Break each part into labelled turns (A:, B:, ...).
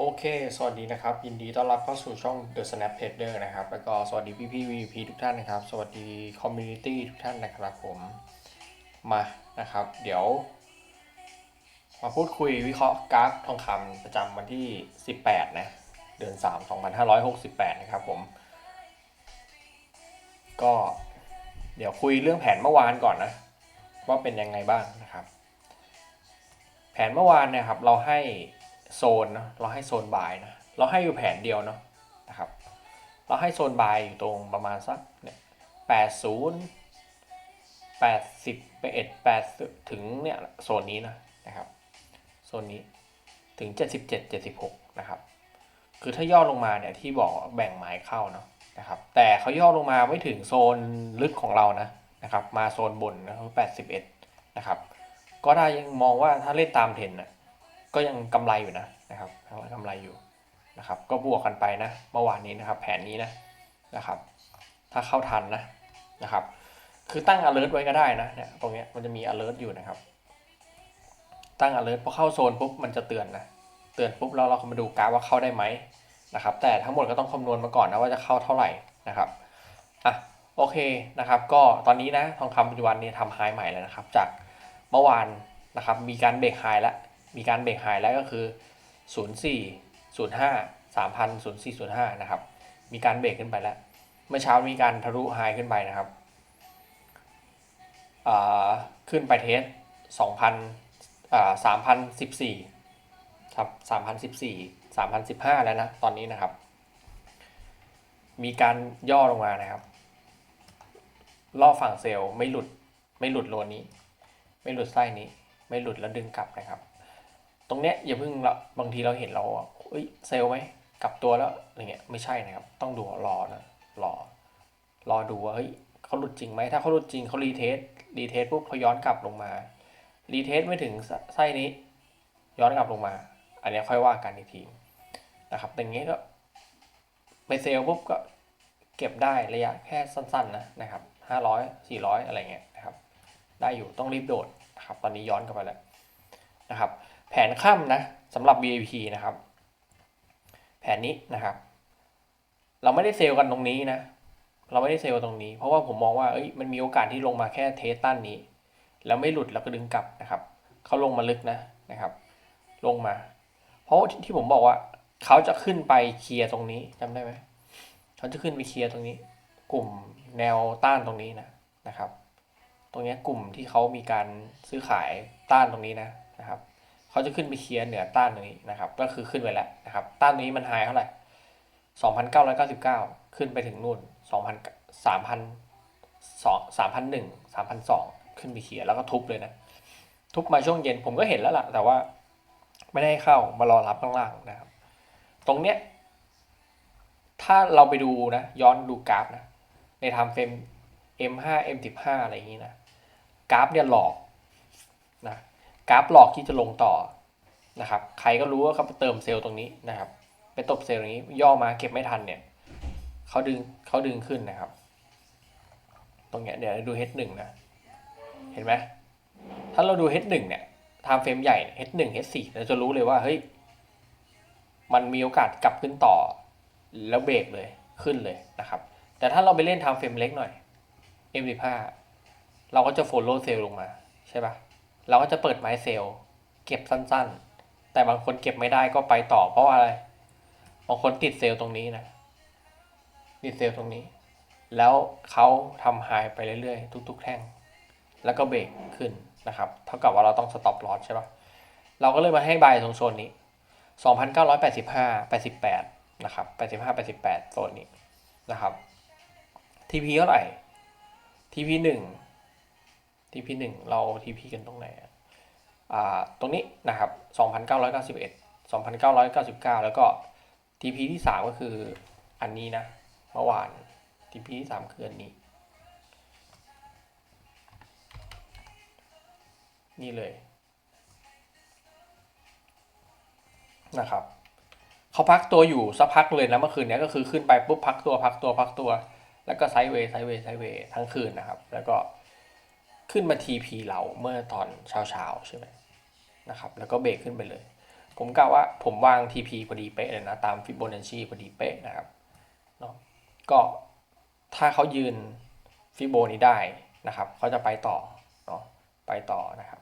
A: โอเค สวัสดีนะครับ ยินดีต้อนรับเข้าสู่ช่อง The Snap Trader นะครับ แล้วก็สวัสดีพี่พี่ VP ทุกท่านนะครับ สวัสดีคอมมูนิตี้ทุกท่านนะครับผม มานะครับ เดี๋ยว มาพูดคุยวิเคราะห์กราฟทองคำประจำวันที่ 18 นะ เดือน 3 2568 นะครับผม ก็เดี๋ยวคุยเรื่องแผนเมื่อวานก่อนนะ ว่าเป็นยังไงบ้างนะครับ แผนเมื่อวานนี่ยครับเราให้ โซนเนอะเราให้โซนบายนะเราให้อยู่แผนเดียวเนาะนะครับ เราให้โซนบายอยู่ตรงประมาณสักเนี่ยแปดศูนย์แปดสิบไปเอ็ดแปดถึงเนี่ยโซนนี้นะนะครับโซนนี้ถึงเจ็ดสิบเจ็ดเจ็ดสิบหกนะครับ คือถ้าย่อลงมาเนี่ยที่บอกแบ่งหมายเข้าเนาะนะครับ แต่เขาย่อลงมาไม่ถึงโซนลึกของเรานะนะครับ มาโซนบนนะครับแปดสิบเอ็ดนะครับ ก็ได้ยังมองว่าถ้าเล่นตามเทรนด์น่ะ ก็ยังกำไรอยู่นะนะครับยังกำไรอยู่นะครับ ก็บวกกันไปนะเมื่อวานนี้นะครับ แผนนี้นะนะครับ ถ้าเข้าทันนะนะครับ คือตั้ง alert ไว้ก็ได้นะเนี่ยตรงเนี้ยมันจะมี alert อยู่นะครับ ตั้ง alert พอเข้าโซนปุ๊บมันจะเตือนนะเตือนปุ๊บแล้วเราก็มาดูกราฟว่าเข้าได้ไหมนะครับ แต่ทั้งหมดก็ต้องคำนวณมาก่อนนะว่าจะเข้าเท่าไหร่นะครับอะโอเคนะครับ ก็ตอนนี้นะทองคำปัจจุบันนี้ทำไฮใหม่แล้วนะครับ จากเมื่อวานนะครับ มีการเบรกไฮแล้ว มีการเบรกไฮแล้วก็คือ 04 05 3,000 0405 นะครับ มีการเบรกขึ้นไปแล้ว เมื่อเช้ามีการทะลุไฮขึ้นไปนะครับขึ้นไปเทส2,000อ่า3,014 ครับ 3,014 3,015 แล้วนะ ตอนนี้นะครับ มีการย่อลงมานะครับล่อฝั่งเซลล์ไม่หลุด ไม่หลุดโลนี้ ไม่หลุดไส้นี้ ไม่หลุดแล้วดึงกลับนะครับ ตรงเนี้ยอย่าเพิ่งเราบางทีเราเห็นเราเอ้ยเซลล์ไหมกลับตัวแล้วอะไรเงี้ยไม่ใช่นะครับ ต้องดูรอนะรอ รอดูว่าเฮ้ยเขาหลุดจริงไหมถ้าเขาหลุดจริงเขารีเทสรีเทสปุ๊บเขาย้อนกลับลงมารีเทสไม่ถึงไส้นี้ ย้อนกลับลงมา อันนี้ค่อยว่ากันอีกทีนะครับแต่งเงี้ยก็ไปเซลล์ปุ๊บก็เก็บได้ระยะแค่สั้นๆนะนะครับห้าร้อยสี่ร้อยอะไรเงี้ยนะครับ ได้อยู่ต้องรีบโดดนะครับ ตอนนี้ย้อนกลับไปแล้วนะครับ แผนค่ำนะสำหรับ VIP นะครับ แผนนี้นะครับ เราไม่ได้เซลล์กันตรงนี้นะ เราไม่ได้เซลล์ตรงนี้ เพราะว่าผมมองว่าเอ้ยมันมีโอกาสที่ลงมาแค่เทสตันนี้ แล้วไม่หลุดแล้วก็ดึงกลับนะครับ เขาลงมาลึกนะนะครับ ลงมา เพราะที่ผมบอกว่า เขาจะขึ้นไปเคลียร์ตรงนี้จำได้ไหมเขาจะขึ้นไปเคลียร์ตรงนี้ กลุ่มแนวต้านตรงนี้นะนะครับ ตรงนี้กลุ่มที่เขามีการซื้อขายต้านตรงนี้นะนะครับ เขาจะขึ้นไปเคลียร์เหนือต้านตรงนี้นะครับ ก็คือขึ้นไปแล้วนะครับ ต้านตรงนี้มันไฮเท่าไหร่สองพันเก้าร้อยเก้าสิบเก้าขึ้นไปถึงนู่นสองพันสามพันสองสามพันหนึ่งสามพันสองขึ้นไปเคลียร์แล้วก็ทุบเลยนะ ทุบมาช่วงเย็นผมก็เห็นแล้วล่ะ แต่ว่าไม่ได้เข้ามารอรับข้างล่างนะครับ ตรงเนี้ย ถ้าเราไปดูนะ ย้อนดูกราฟนะ ในไทม์เฟรม M5 M15 อะไรอย่างนี้นะ กราฟเนี่ยหลอกนะ กราฟหลอกที่จะลงต่อนะครับ ใครก็รู้ว่าเขาไปเติมเซลล์ตรงนี้นะครับ ไปตบเซลล์ตรงนี้ย่อมาเก็บไม่ทันเนี่ยเขาดึงเขาดึงขึ้นนะครับ ตรงเนี้ยเดี๋ยวดู H1 นะ เห็นไหมถ้าเราดู H1 เนี่ยไทม์เฟรมใหญ่ H1 H4 เราจะรู้เลยว่าเฮ้ยมันมีโอกาสกลับขึ้นต่อ แล้วเบรกเลยขึ้นเลยนะครับ แต่ถ้าเราไปเล่นไทม์เฟรมเล็กหน่อย M15 เราก็จะ follow เซลล์ลงมาใช่ปะ เราก็จะเปิดไม้เซลล์เก็บสั้นๆ แต่บางคนเก็บไม่ได้ก็ไปต่อเพราะอะไร บางคนติดเซลล์ตรงนี้นะ ติดเซลล์ตรงนี้ แล้วเขาทำไฮไปเรื่อยๆ ทุก ๆ แท่ง แล้วก็เบรกขึ้นนะครับ เท่ากับว่าเราต้อง stop loss ใช่ปะเราก็เลยมาให้บายตรงโซนนี้ 2,985 88 นะครับ 85 88 โซนนี้นะครับ TP เท่าไหร่ TP หนึ่ง TP หนึ่งเรา TP กันตรงไหนอ่าตรงนี้นะครับ 2,991 2,999 แล้วก็ TP ที่สามก็คืออันนี้นะเมื่อวาน TP ที่สามคืออันนี้ นี่เลยนะครับเขาพักตัวอยู่สักพักเลยนะเมื่อคืนเนี้ยก็คือขึ้นไปปุ๊บพักตัวพักตัวพักตัว แล้วก็ไซด์เวย์ไซด์เวย์ไซด์เวย์ทั้งคืนนะครับ แล้วก็ ขึ้นมา TP เราเมื่อตอนเช้าๆใช่ไหมนะครับ แล้วก็เบรกขึ้นไปเลย ผมกะว่าผมวาง TP พอดีเป๊ะเลยนะตามฟิโบนัชชีพอดีเป๊ะนะครับเนาะก็ถ้าเขายืนฟิโบนี้ได้นะครับเขาจะไปต่อเนาะไปต่อนะครับ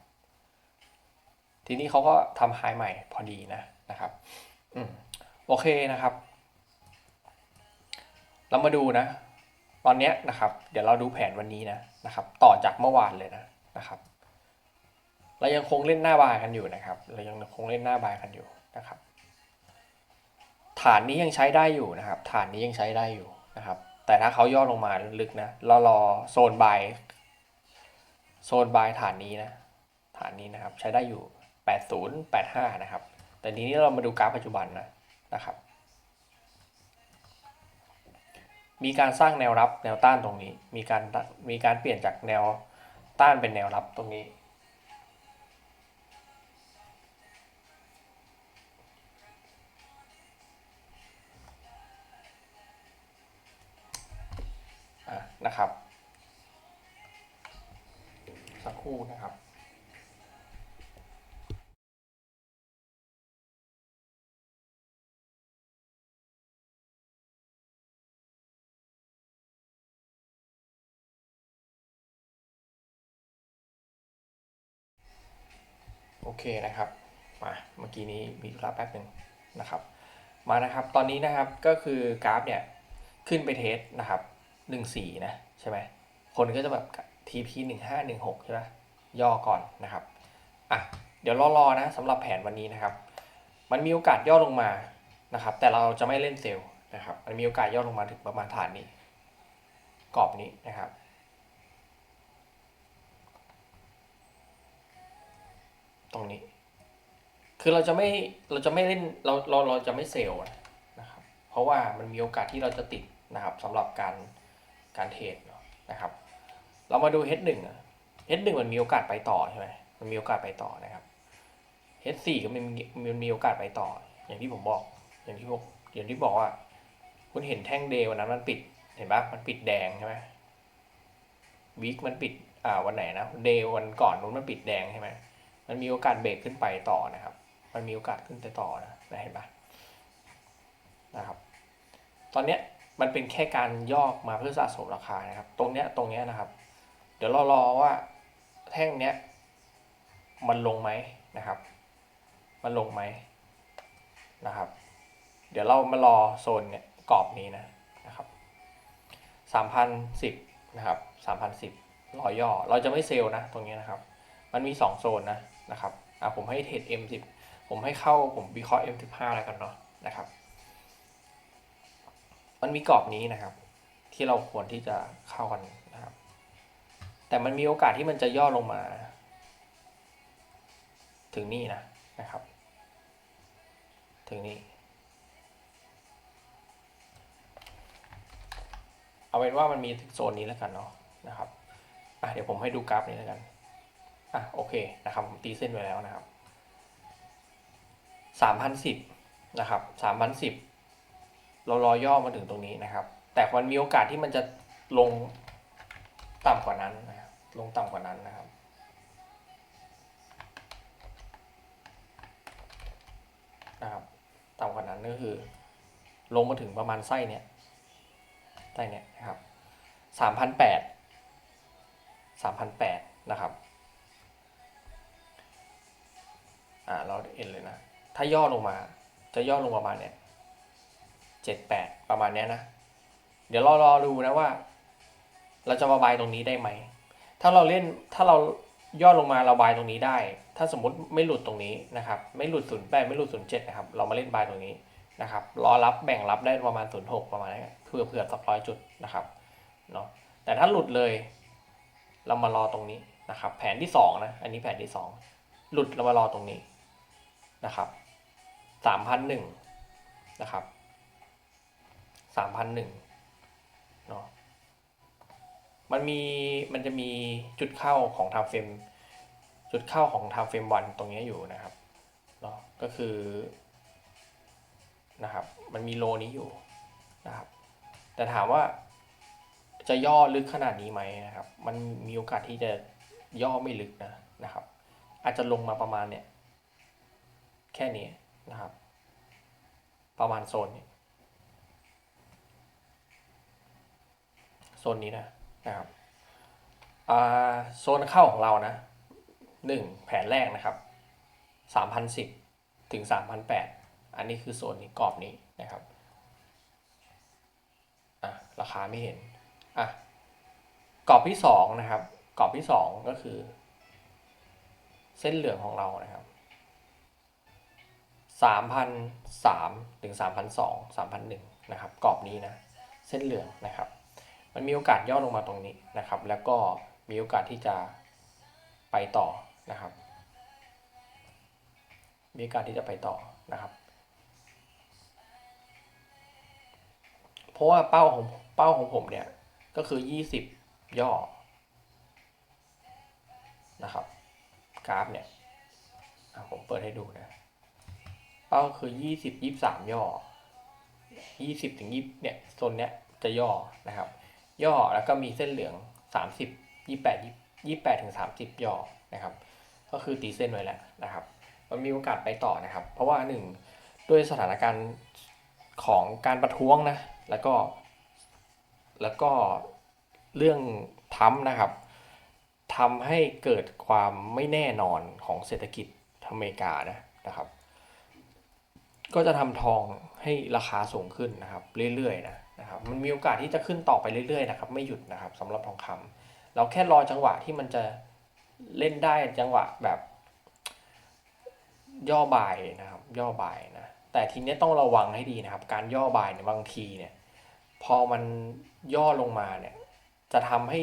A: ทีนี้เขาก็ทำไฮใหม่พอดีนะนะครับอืมโอเคนะครับ เรามาดูนะ ตอนนี้นะครับ เดี๋ยวเราดูแผนวันนี้นะ นะครับต่อจากเมื่อวานเลยนะนะครับเรายังคงเล่นหน้าบายกันอยู่นะครับเรายังคงเล่นหน้าบายกันอยู่นะครับ ฐานนี้ยังใช้ได้อยู่นะครับ ฐานนี้ยังใช้ได้อยู่นะครับ แต่ถ้าเขาย่อลงมาลึกนะเรารอโซนบายโซนบายฐานนี้นะฐานนี้นะครับใช้ได้อยู่ 80 85 นะครับ แต่ทีนี้เรามาดูกราฟปัจจุบันนะนะครับ มีการสร้างแนวรับแนวต้านตรงนี้ มีการมีการเปลี่ยนจากแนวต้านเป็นแนวรับตรงนี้อะนะครับ สักครู่นะครับ เคนะครับมาเมื่อกี้นี้มีธุระแป๊บหนึ่งนะครับ มานะครับตอนนี้นะครับก็คือกราฟเนี่ยขึ้นไปเทสนะครับหนึ่งสี่นะใช่ไหมคนก็จะแบบ TP หนึ่งห้าหนึ่งหกใช่ไหมย่อก่อนนะครับอะเดี๋ยวรอๆนะสำหรับแผนวันนี้นะครับ มันมีโอกาสย่อลงมานะครับ แต่เราจะไม่เล่นเซลล์นะครับ มันมีโอกาสย่อลงมาถึงประมาณฐานนี้ กรอบนี้นะครับ ตรงนี้ คือเราจะไม่เราจะไม่เล่นเราเราเราจะไม่เซลล์นะครับ เพราะว่ามันมีโอกาสที่เราจะติดนะครับสำหรับการการเทรดนะครับ เรามาดู H1 อะ H1 มันมีโอกาสไปต่อใช่ไหมมันมีโอกาสไปต่อนะครับ H4 ก็มันมีมันมีโอกาสไปต่อ อย่างที่ผมบอก อย่างที่ผมอย่างที่บอกว่า คุณเห็นแท่งเดวันนั้นมันปิดเห็นปะมันปิดแดงใช่ไหมวีคมันปิดอ่าวันไหนนะเดวันก่อนนู้นมันปิดแดงใช่ไหม มันมีโอกาสเบรกขึ้นไปต่อนะครับ มันมีโอกาสขึ้นไปต่อนะนะเห็นปะนะครับ ตอนเนี้ยมันเป็นแค่การย่อมาเพื่อสะสมราคานะครับ ตรงเนี้ยตรงเนี้ยนะครับ เดี๋ยวเรารอว่าแท่งเนี้ยมันลงไหมนะครับ มันลงไหมนะครับ เดี๋ยวเรามารอโซนเนี่ยกรอบนี้นะนะครับสามพันสิบนะครับสามพันสิบรอย่อ เราจะไม่เซลล์นะตรงนี้นะครับ มันมี2โซนนะ นะครับอะผมให้เทรด M10 ผมให้เข้าผมวิเคราะห์ M15 แล้วกันเนาะนะครับ มันมีกรอบนี้นะครับ ที่เราควรที่จะเข้ากันนะครับ แต่มันมีโอกาสที่มันจะย่อลงมา ถึงนี่นะนะครับ ถึงนี่เอาเป็นว่ามันมีโซนนี้แล้วกันเนาะนะครับอะเดี๋ยวผมให้ดูกราฟนี้แล้วกัน อะโอเคนะครับผมตีเส้นไว้แล้วนะครับสามพันสิบนะครับสามพันสิบเรารอย่อมาถึงตรงนี้นะครับ แต่มันมีโอกาสที่มันจะลงต่ำกว่านั้นนะครับลงต่ำกว่านั้นนะครับนะครับต่ำกว่านั้นก็คือ ลงมาถึงประมาณไส้เนี้ยไส้เนี้ยนะครับสามพันแปดสามพันแปดนะครับ อ่าเราเอ็นเลยนะ ถ้าย่อลงมา จะย่อลงประมาณเนี้ยเจ็ดแปดประมาณเนี้ยนะ เดี๋ยวเรารอดูนะว่า เราจะมาบายตรงนี้ได้ไหม ถ้าเราเล่นถ้าเราย่อลงมาเราบายตรงนี้ได้ ถ้าสมมติไม่หลุดตรงนี้นะครับ ไม่หลุดศูนย์แปดไม่หลุดศูนย์เจ็ดนะครับ เรามาเล่นบายตรงนี้นะครับ รอรับแบ่งรับได้ประมาณศูนย์หกประมาณนี้เพื่อเผื่อสักร้อยจุดนะครับเนาะ แต่ถ้าหลุดเลย เรามารอตรงนี้นะครับ แผนที่สองนะ อันนี้แผนที่สองหลุดเรามารอตรงนี้ นะครับสามพันหนึ่งนะครับสามพันหนึ่งเนาะมันมีมันจะมีจุดเข้าของทาเฟรมจุดเข้าของทาเฟรมวันตรงนี้อยู่นะครับเนาะก็คือนะครับมันมีโลนี้อยู่นะครับแต่ถามว่าจะย่อลึกขนาดนี้ไหมนะครับ มันมีโอกาสที่จะย่อไม่ลึกนะนะครับ อาจจะลงมาประมาณเนี่ย แค่นี้นะครับ ประมาณโซนนี้โซนนี้นะนะครับโซนเข้าของเรานะหนึ่งแผนแรกนะครับสามพันสิบถึงสามพันแปดอันนี้คือโซนนี้กรอบนี้นะครับราคาไม่เห็นอะกรอบที่สองนะครับกรอบที่สองก็คือ เส้นเหลืองของเรานะครับ สามพันสามถึงสามพันสองสามพันหนึ่งนะครับกรอบนี้นะเส้นเหลืองนะครับ มันมีโอกาสย่อลงมาตรงนี้นะครับ แล้วก็มีโอกาสที่จะไปต่อนะครับ มีโอกาสที่จะไปต่อนะครับ เพราะว่าเป้าของเป้าของผมเนี่ยก็คือ 20 ย่อนะครับกราฟเนี่ยผมเปิดให้ดูนะ ป้าคือ20 23ย่อ20ถึง20เนี่ยโซนเนี้ยจะย่อนะครับ ย่อแล้วก็มีเส้นเหลือง30 28 28ถึง30ย่อนะครับ ก็คือตีเส้นไว้แล้วนะครับ มันมีโอกาสไปต่อนะครับ เพราะว่าหนึ่งด้วยสถานการณ์ของการประท้วงนะ แล้วก็ แล้วก็เรื่องทรัมนะครับทำให้เกิดความไม่แน่นอนของเศรษฐกิจอเมริกานะนะครับ ก็จะทำทองให้ราคาสูงขึ้นนะครับเรื่อยๆนะนะครับมันมีโอกาสที่จะขึ้นต่อไปเรื่อยๆนะครับไม่หยุดนะครับสำหรับทองคำเราแค่รอจังหวะที่มันจะเล่นได้จังหวะแบบ ย่อบ่ายนะครับ ย่อบ่ายนะแต่ทีนี้ต้องระวังให้ดีนะครับ การย่อบ่ายเนี่ยบางทีเนี่ยพอมันย่อลงมาเนี่ยจะทำให้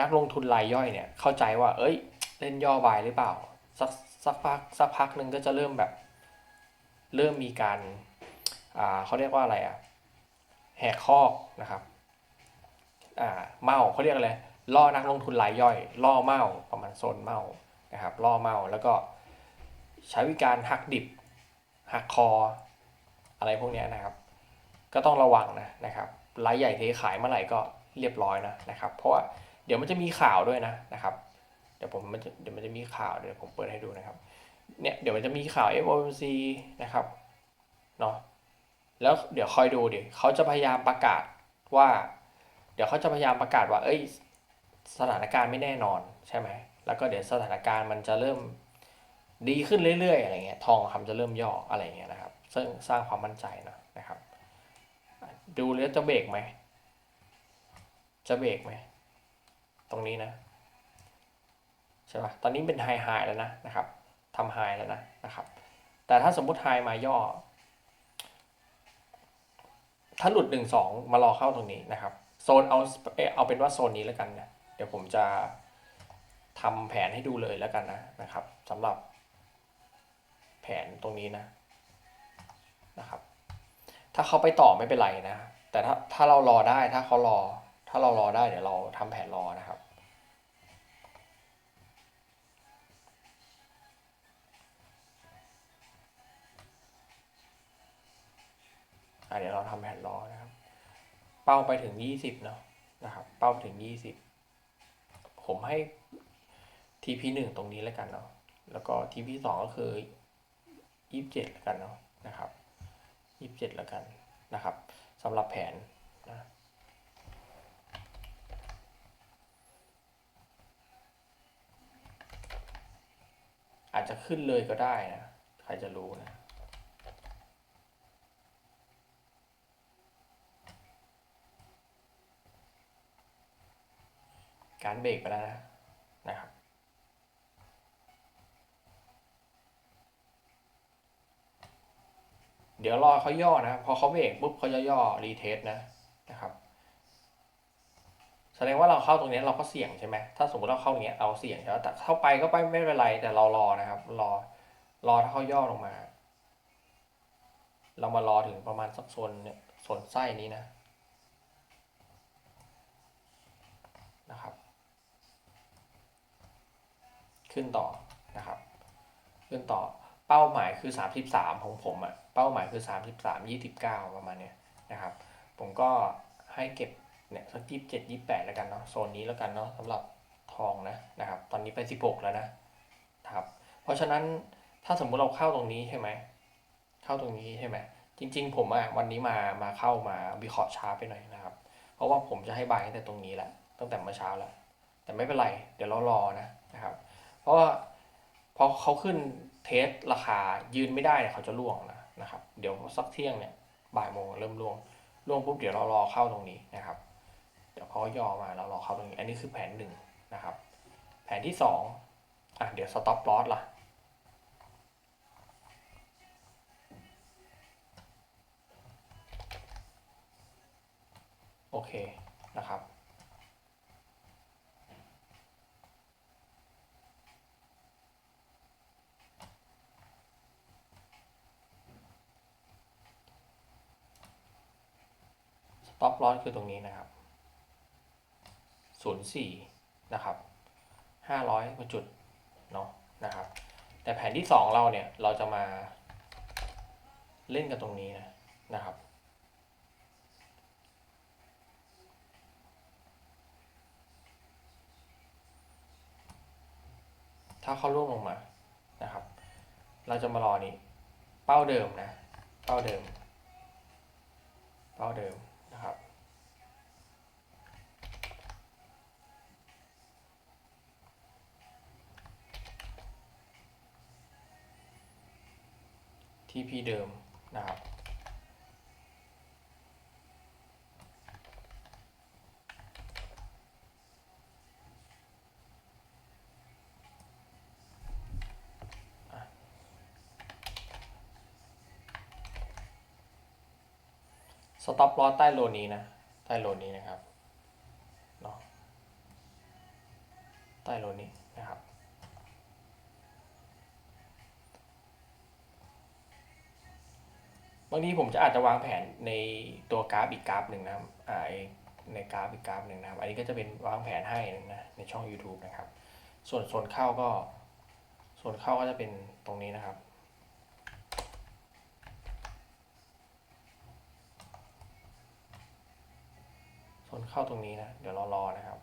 A: นักลงทุนรายย่อยเนี่ยเข้าใจว่า เอ้ย เล่นย่อบ่ายหรือเปล่าสักสักพักสักพักหนึ่งก็จะเริ่มแบบ เริ่มมีการเขาเรียกว่าอะไรอะแหกคอกนะครับเมาเขาเรียกอะไรล่อนักลงทุนรายย่อย ล่อเมาประมาณโซนเมานะครับล่อเมาแล้วก็ใช้วิธีการหักดิบหักคอ อะไรพวกนี้นะครับ ก็ต้องระวังนะนะครับรายใหญ่เทขายเมื่อไหร่ก็เรียบร้อยนะนะครับ เพราะว่าเดี๋ยวมันจะมีข่าวด้วยนะนะครับ เดี๋ยวผมมันจะเดี๋ยวมันจะมีข่าวเดี๋ยวผมเปิดให้ดูนะครับ เนี่ยเดี๋ยวมันจะมีข่าว FOMC นะครับเนาะแล้วเดี๋ยวคอยดูดิเขาจะพยายามประกาศว่า เดี๋ยวเขาจะพยายามประกาศว่า เอ้ย สถานการณ์ไม่แน่นอนใช่ไหมแล้วก็เดี๋ยวสถานการณ์มันจะเริ่มดีขึ้นเรื่อยๆอะไรเงี้ยทองคำจะเริ่มย่ออะไรเงี้ยนะครับซึ่งสร้างความมั่นใจนะนะครับ ดูแล้วจะเบรกไหมจะเบรกไหมตรงนี้นะใช่ปะตอนนี้เป็นไฮไฮแล้วนะนะครับ ทำไฮแล้วนะนะครับ แต่ถ้าสมมุติไฮมาย่อ ถ้าหลุดหนึ่งสองมารอเข้าตรงนี้นะครับ โซนเอาเออเอาเป็นว่าโซนนี้แล้วกันนะเดี๋ยวผมจะทำแผนให้ดูเลยแล้วกันนะนะครับสำหรับแผนตรงนี้นะนะครับ ถ้าเขาไปต่อไม่เป็นไรนะ แต่ถ้าถ้าเรารอได้ถ้าเขารอ ถ้าเรารอได้เดี๋ยวเราทำแผนรอนะครับ อะเดี๋ยวเราทำแผนรอนะครับ เป้าไปถึงยี่สิบเนาะนะครับ เป้าถึงยี่สิบผมให้ TP หนึ่งตรงนี้แล้วกันเนาะแล้วก็ TP สองก็คือยี่สิบเจ็ดแล้วกันเนาะนะครับยี่สิบเจ็ดแล้วกันนะครับสำหรับแผนนะอาจจะขึ้นเลยก็ได้นะ ใครจะรู้นะ การเบรกไปแล้วนะนะครับ เดี๋ยวรอเขาย่อนะพอเขาเบรกปุ๊บเขาจะย่อรีเทสนะนะครับแสดงว่าเราเข้าตรงนี้เราก็เสี่ยงใช่ไหมถ้าสมมติเราเข้าอย่างเงี้ยเราเสี่ยงใช่ไหมแต่เข้าไปก็ไปไม่เป็นไรแต่เรารอนะครับ รอรอถ้าเขาย่อลงมา เรามารอถึงประมาณสักโซนเนี่ยโซนไส้นี้นะนะครับ ขึ้นต่อนะครับ ขึ้นต่อเป้าหมายคือ 33 ของผมอะเป้าหมายคือ 33 29 ประมาณเนี้ยนะครับ ผมก็ให้เก็บเนี่ยสัก27 28แปดแล้วกันเนาะโซนนี้แล้วกันเนาะสำหรับทองนะนะครับ ตอนนี้ไป16แล้วนะนะครับ เพราะฉะนั้นถ้าสมมุติเราเข้าตรงนี้ใช่ไหมเข้าตรงนี้ใช่ไหมจริง ๆ ผมอะวันนี้มามาเข้ามาวิเคราะห์ช้าไปหน่อยนะครับ เพราะว่าผมจะให้บายตั้งแต่ตรงนี้แหละตั้งแต่เมื่อเช้าแล้วแต่ไม่เป็นไร เดี๋ยวเรารอนะนะครับเราะว่าพอเขาขึ้นเทสราคายืนไม่ได้เนี่ยเขาจะล่วงนะนะครับ เดี๋ยวสักเที่ยงเนี่ยบ่ายโมงเริ่มล่วงล่วงปุ๊บเดี๋ยวเรารอเข้าตรงนี้นะครับ เดี๋ยวพอย่อมาเรารอเข้าตรงนี้ อันนี้คือแผนหนึ่งนะครับ แผนที่สองอะเดี๋ยวสต็อปลอสล่ะโอเคนะครับ stop loss คือตรงนี้นะครับ 04 นะครับ 500กว่าจุดเนาะนะครับ แต่แผนที่ 2 เราเนี่ยเราจะมาเล่นกันตรงนี้นะนะครับ ถ้าเขาล่วงลงมานะครับ เราจะมารอนี้ เป้าเดิมนะ เป้าเดิม เป้าเดิม TP เดิมนะครับ สต็อปลอสใต้โลนี้นะ ใต้โลนี้นะครับเนาะใต้โลนี้ บางทีผมจะอาจจะวางแผนในตัวกราฟอีกกราฟหนึ่งนะครับอ่าในกราฟอีกกราฟหนึ่งนะครับ อันนี้ก็จะเป็นวางแผนให้นะในช่อง YouTube นะครับ ส่วนส่วนเข้าก็ส่วนเข้าก็จะเป็นตรงนี้นะครับส่วนเข้าตรงนี้นะ เดี๋ยวเรารอนะครับ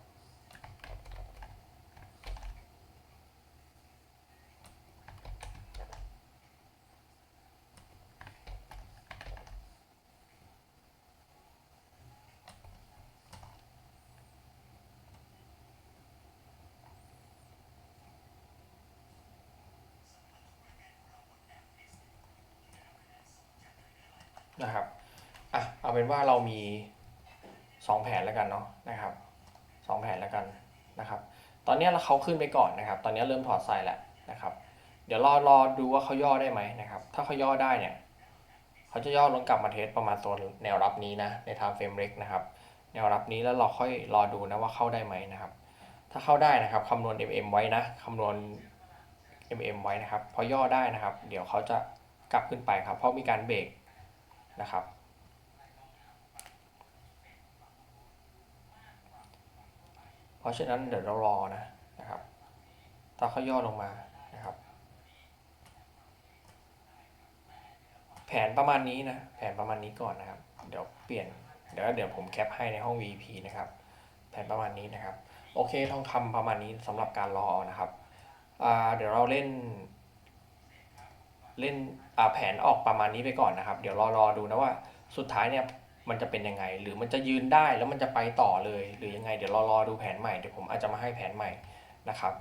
A: นะครับอะเอาเป็นว่าเรามีสองแผนแล้วกันเนาะนะครับสองแผนแล้วกันนะครับ ตอนนี้เราเขาขึ้นไปก่อนนะครับ ตอนนี้เริ่มถอดไซด์แล้วนะครับ เดี๋ยวรอรอดูว่าเขาย่อได้ไหมนะครับ ถ้าเขาย่อได้เนี่ยเขาจะย่อลงกลับมาเทสประมาณโซนแนวรับนี้นะใน time frame เล็กนะครับ แนวรับนี้แล้วเราค่อยรอดูนะว่าเข้าได้ไหมนะครับ ถ้าเข้าได้นะครับคำนวณ MM ไว้นะคำนวณ MM ไว้นะครับ พอย่อได้นะครับ เดี๋ยวเขาจะกลับขึ้นไปครับ เพราะมีการเบรก นะครับ เพราะฉะนั้นเดี๋ยวเรารอนะนะครับ ถ้าเขาย่อลงมานะครับ แผนประมาณนี้นะ แผนประมาณนี้ก่อนนะครับ เดี๋ยวเปลี่ยน เดี๋ยวเดี๋ยวผมแคปให้ในห้อง VP นะครับ แผนประมาณนี้นะครับ โอเคทองคำประมาณนี้สำหรับการรอนะครับ เดี๋ยวเราเล่น เล่นแผนออกประมาณนี้ไปก่อนนะครับ เดี๋ยวรอรอดูนะว่าสุดท้ายเนี่ยมันจะเป็นยังไง หรือมันจะยืนได้แล้วมันจะไปต่อเลย หรือยังไง เดี๋ยวรอรอดูแผนใหม่เดี๋ยวผมอาจจะมาให้แผนใหม่นะครับ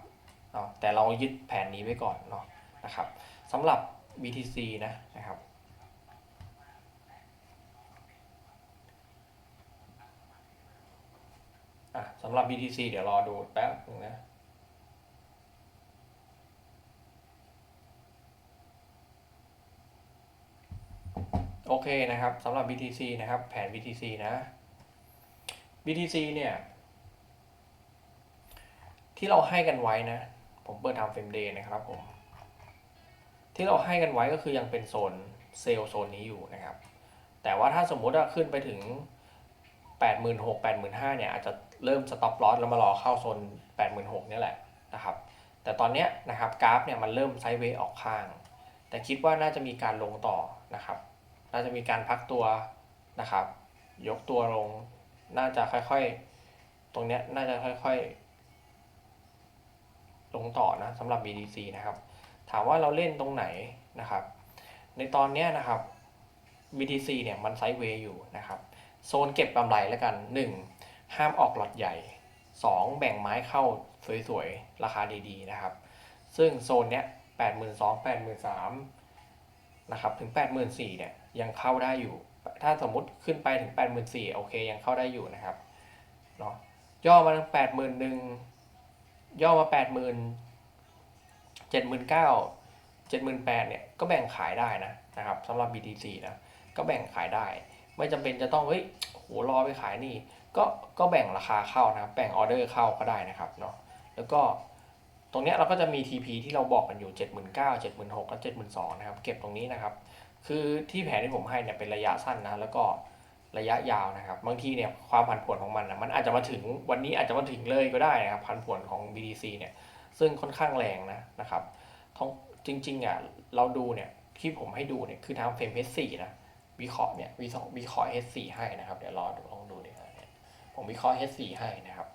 A: เนาะแต่เรายึดแผนนี้ไว้ก่อนเนาะนะครับสำหรับ BTC นะนะครับสำหรับ BTC เดี๋ยวรอดูแป๊บนึงนะ เคนะครับสำหรับ BTC นะครับ แผน BTC นะ BTC เนี่ย ที่เราให้กันไว้นะ ผมเปิดทำเฟรมเดย์นะครับผม ที่เราให้กันไว้ก็คือยังเป็นโซนเซลล์โซนนี้อยู่นะครับ แต่ว่าถ้าสมมุติว่าขึ้นไปถึง 86,000 85,000เนี่ยอาจจะเริ่มสต็อปลอสแล้วมารอเข้าโซน 86,000เนี่ยแหละนะครับ แต่ตอนนี้นะครับกราฟเนี่ยมันเริ่มไซด์เวย์ออกข้าง แต่คิดว่าน่าจะมีการลงต่อนะครับาจะมีการพักตัวนะครับ ยกตัวลง น่าจะค่อยๆ ตรงเนี้ยน่าจะค่อยๆ ลงต่อนะสำหรับ BTC นะครับ ถามว่าเราเล่นตรงไหนนะครับ ในตอนเนี้ยนะครับ BTC เนี่ยมันไซด์เวย์อยู่นะครับโซนเก็บกำไรแล้วกัน 1. ห้ามออกหลอดใหญ่ 2. แบ่งไม้เข้าสวยๆ ราคาดีๆนะครับ ซึ่งโซนเนี้ย 8 2 0 0 8 3 0 0นะครับถึง 84,000เนี่ย ยังเข้าได้อยู่ ถ้าสมมุติขึ้นไปถึง 84,000โอเคยังเข้าได้อยู่นะครับเนาะย่อมาถึง81,000ย่อมา 80,000 79,000 78,000เนี่ยก็แบ่งขายได้นะนะครับสำหรับ BTC นะก็แบ่งขายได้ ไม่จำเป็นจะต้องเฮ้ยโหรอไปขายนี่ก็ก็แบ่งราคาเข้านะครับแบ่งออเดอร์เข้าก็ได้นะครับเนาะแล้วก็ตรงเนี้ยเราก็จะมี TP ที่เราบอกกันอยู่ 79,000 76,000และ72,000นะครับเก็บตรงนี้นะครับ คือที่แผนที่ผมให้เนี่ยเป็นระยะสั้นนะแล้วก็ระยะยาวนะครับ บางทีเนี่ยความผันผวนของมันนะมันอาจจะมาถึงวันนี้อาจจะมาถึงเลยก็ได้นะครับผันผวนของ BTC เนี่ยซึ่งค่อนข้างแรงนะนะครับท้องจริงๆอะเราดูเนี่ยที่ผมให้ดูเนี่ยคือทางเฟรม H4 นะวิเคราะห์เนี่ยวิเคราะห์วิเคราะห์ H4 ให้นะครับเดี๋ยวรอดูลองดูดิครับเนี่ยผมวิเคราะห์ H4 ให้นะครับ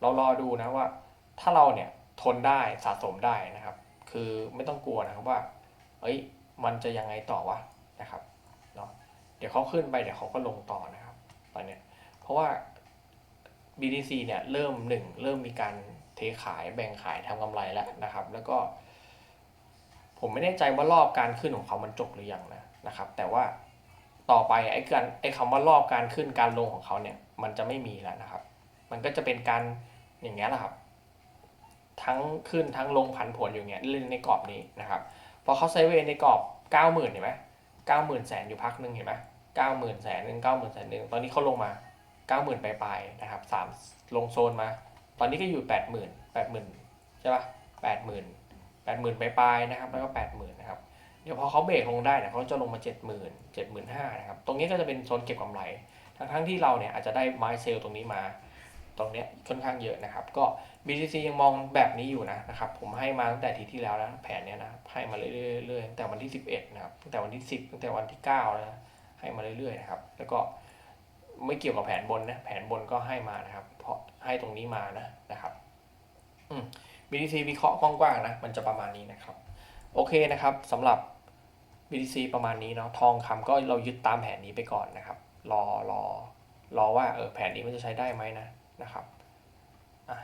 A: เรารอดูนะว่าถ้าเราเนี่ยทนได้สะสมได้นะครับ คือไม่ต้องกลัวนะครับว่าเอ้ยมันจะยังไงต่อวะ นะครับเนาะเดี๋ยวเขาขึ้นไปเดี๋ยวเขาก็ลงต่อนะครับตอนเนี้ยเพราะว่า BTC เนี่ยเริ่มหนึ่งเริ่มมีการเทขายแบ่งขายทำกำไรแล้วนะครับ แล้วก็ ผมไม่แน่ใจว่ารอบการขึ้นของเขามันจบหรือยังนะนะครับ แต่ว่าต่อไปไอ้การไอ้คำว่ารอบการขึ้นการลงของเขาเนี่ย มันจะไม่มีแล้วนะครับ มันก็จะเป็นการอย่างเงี้ยแหละครับ ทั้งขึ้นทั้งลงผันผวนอยู่เงี้ยเล่นในกรอบนี้นะครับพอเขาไซเวในกรอบเก้าหมื่นเห็นไหม เก้าหมื่นแสนอยู่พักหนึ่งเห็นไหมเก้าหมื่นแสนหนึ่งเก้าหมื่นแสนหนึ่งตอนนี้เขาลงมาเก้าหมื่นปลายๆนะครับสามลงโซนมา ตอนนี้ก็อยู่แปดหมื่นแปดหมื่นใช่ปะแปดหมื่นแปดหมื่นปลายๆนะครับแล้วก็แปดหมื่นนะครับเดี๋ยวพอเขาเบรกลงได้เนี่ยเขาจะลงมาเจ็ดหมื่นเจ็ดหมื่นห้านะครับ ตรงนี้ก็จะเป็นโซนเก็บกำไร ทั้งทั้งๆที่เราเนี่ยอาจจะได้ไมล์เซลตรงนี้มา ตรงเนี้ยค่อนข้างเยอะนะครับ ก็ BTC ยังมองแบบนี้อยู่นะนะครับ ผมให้มาตั้งแต่ทีที่แล้วนะแผนเนี้ยนะให้มาเรื่อยๆตั้งแต่วันที่ 11นะครับตั้งแต่วันที่ 10ตั้งแต่วันที่9แล้วนะให้มาเรื่อยๆนะครับ แล้วก็ไม่เกี่ยวกับแผนบนนะแผนบนก็ให้มานะครับ เพราะให้ตรงนี้มานะนะครับอืม BTC วิเคราะห์กว้างๆนะมันจะประมาณนี้นะครับ โอเคนะครับสำหรับ BTC ประมาณนี้เนาะทองคำก็เรายึดตามแผนนี้ไปก่อนนะครับ รอรอรอว่าเออแผนนี้มันจะใช้ได้ไหมนะ นะครับอะ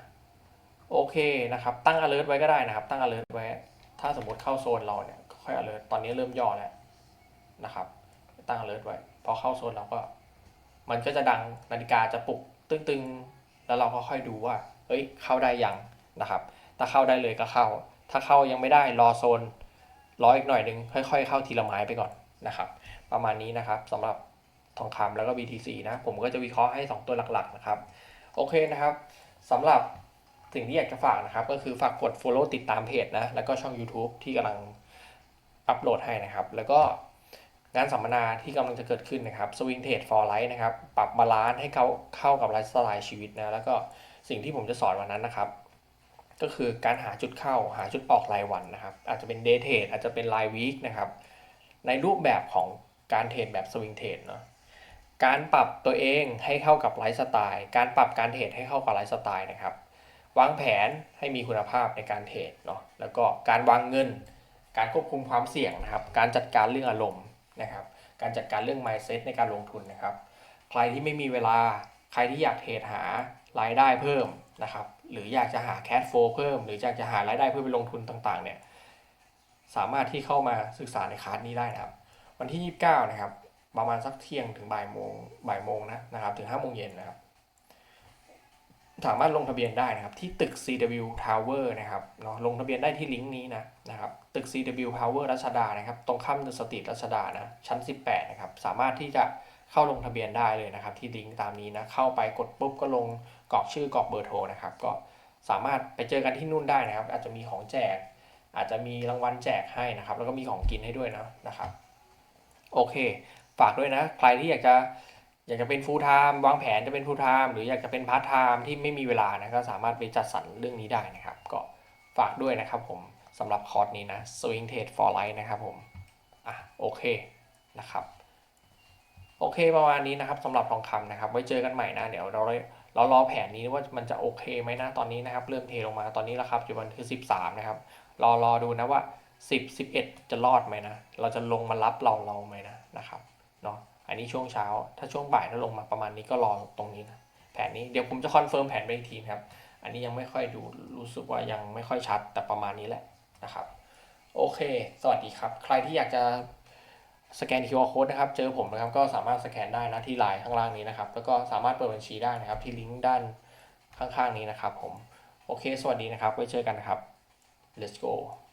A: โอเคนะครับ ตั้ง alert ไว้ก็ได้นะครับ ตั้ง alert ไว้ ถ้าสมมติเข้าโซนเราเนี่ยค่อย alert ตอนนี้เริ่มย่อแล้วนะครับ ตั้ง alert ไว้ พอเข้าโซนเราก็ มันก็จะดังนาฬิกาจะปลุกตึงๆ แล้วเราก็ค่อยดูว่า เอ้ย เข้าได้ยังนะครับ ถ้าเข้าได้เลยก็เข้า ถ้าเข้ายังไม่ได้รอโซนรออีกหน่อยหนึ่งค่อย ๆ เข้าทีละไม้ไปก่อนนะครับ ประมาณนี้นะครับสำหรับทองคำแล้วก็ BTC นะ ผมก็จะวิเคราะห์ให้ 2 ตัวหลักๆนะครับ โอเคนะครับสำหรับสิ่งที่อยากจะฝากนะครับ ก็คือฝากกด follow ติดตามเพจนะ แล้วก็ช่อง YouTube ที่กำลังอัปโหลดให้นะครับ แล้วก็งานสัมมนาที่กำลังจะเกิดขึ้นนะครับ Swing Trade for Life นะครับ ปรับบาลานซ์ให้เข้าเข้ากับไลฟ์สไตล์ชีวิตนะ แล้วก็สิ่งที่ผมจะสอนวันนั้นนะครับ ก็คือการหาจุดเข้าหาจุดออกรายวันนะครับ อาจจะเป็น day trade อาจจะเป็น r าย week นะครับ ในรูปแบบของการเทรดแบบ swing trade เนาะ การปรับตัวเองให้เข้ากับไลฟ์สไตล์ การปรับการเทรดให้เข้ากับไลฟ์สไตล์นะครับ วางแผนให้มีคุณภาพในการเทรดเนาะ แล้วก็การวางเงิน การควบคุมความเสี่ยงนะครับ การจัดการเรื่องอารมณ์นะครับ การจัดการเรื่อง mindset ในการลงทุนนะครับ ใครที่ไม่มีเวลา ใครที่อยากเทรดหารายได้เพิ่มนะครับ หรืออยากจะหาแค h โฟเพิ่ม หรืออยากจะหารายได้เพื่อไปลงทุนต่างๆเนี่ย สามารถที่เข้ามาศึกษาในคลาสนี้ได้นะครับ วันที่ 29 นะครับ ประมาณสักเที่ยงถึงบ่ายโมงบ่ายโมงนะนะครับถึง5โมงเย็นนะครับสามารถลงทะเบียนได้นะครับที่ตึก CW Tower นะครับเนาะลงทะเบียนได้ที่ลิงก์นี้นะนะครับตึก CW Tower รัชดานะครับ ตรงข้ามสตรีทรัชดานะชั้น 18นะครับสามารถที่จะเข้าลงทะเบียนได้เลยนะครับ ที่ลิงก์ตามนี้นะเข้าไปกดปุ๊บก็ลงกรอกชื่อกรอกเบอร์โทรนะครับ ก็สามารถไปเจอกันที่นู่นได้นะครับ อาจจะมีของแจก อาจจะมีรางวัลแจกให้นะครับ แล้วก็มีของกินให้ด้วยนะนะครับ โอเค ฝากด้วยนะ ใครที่อยากจะอยากจะเป็น full time วางแผนจะเป็น full time หรืออยากจะเป็น part time ที่ไม่มีเวลานะก็สามารถไปจัดสรรเรื่องนี้ได้นะครับ ก็ฝากด้วยนะครับผมสำหรับคอร์สนี้นะ swing trade for life นะครับผมอะโอเคนะครับ โอเคประมาณนี้นะครับสำหรับทองคำนะครับ ไว้เจอกันใหม่นะ เดี๋ยวเราเรารอแผนนี้ว่ามันจะโอเคไหมนะตอนนี้นะครับ เริ่มเทลงมาตอนนี้แล้วครับอยู่วันที่13 นะครับ รอรอดูนะว่าสิบสิบเอ็ดจะรอดไหมนะ เราจะลงมารับเราเราไหมนะนะครับ เนาะอันนี้ช่วงเช้า ถ้าช่วงบ่ายถ้าลงมาประมาณนี้ก็รอตรงนี้นะแผนนี้เดี๋ยวผมจะคอนเฟิร์มแผนไปอีกทีครับ อันนี้ยังไม่ค่อยดูรู้สึกว่ายังไม่ค่อยชัดแต่ประมาณนี้แหละนะครับโอเค สวัสดีครับ ใครที่อยากจะสแกน QR code นะครับ เจอผมนะครับ ก็สามารถสแกนได้นะที่ไลน์ข้างล่างนี้นะครับ แล้วก็สามารถเปิดบัญชีได้นะครับ ที่ลิงก์ด้านข้างๆนี้นะครับผม โอเค สวัสดีนะครับ ไว้เจอกันนะครับ let's go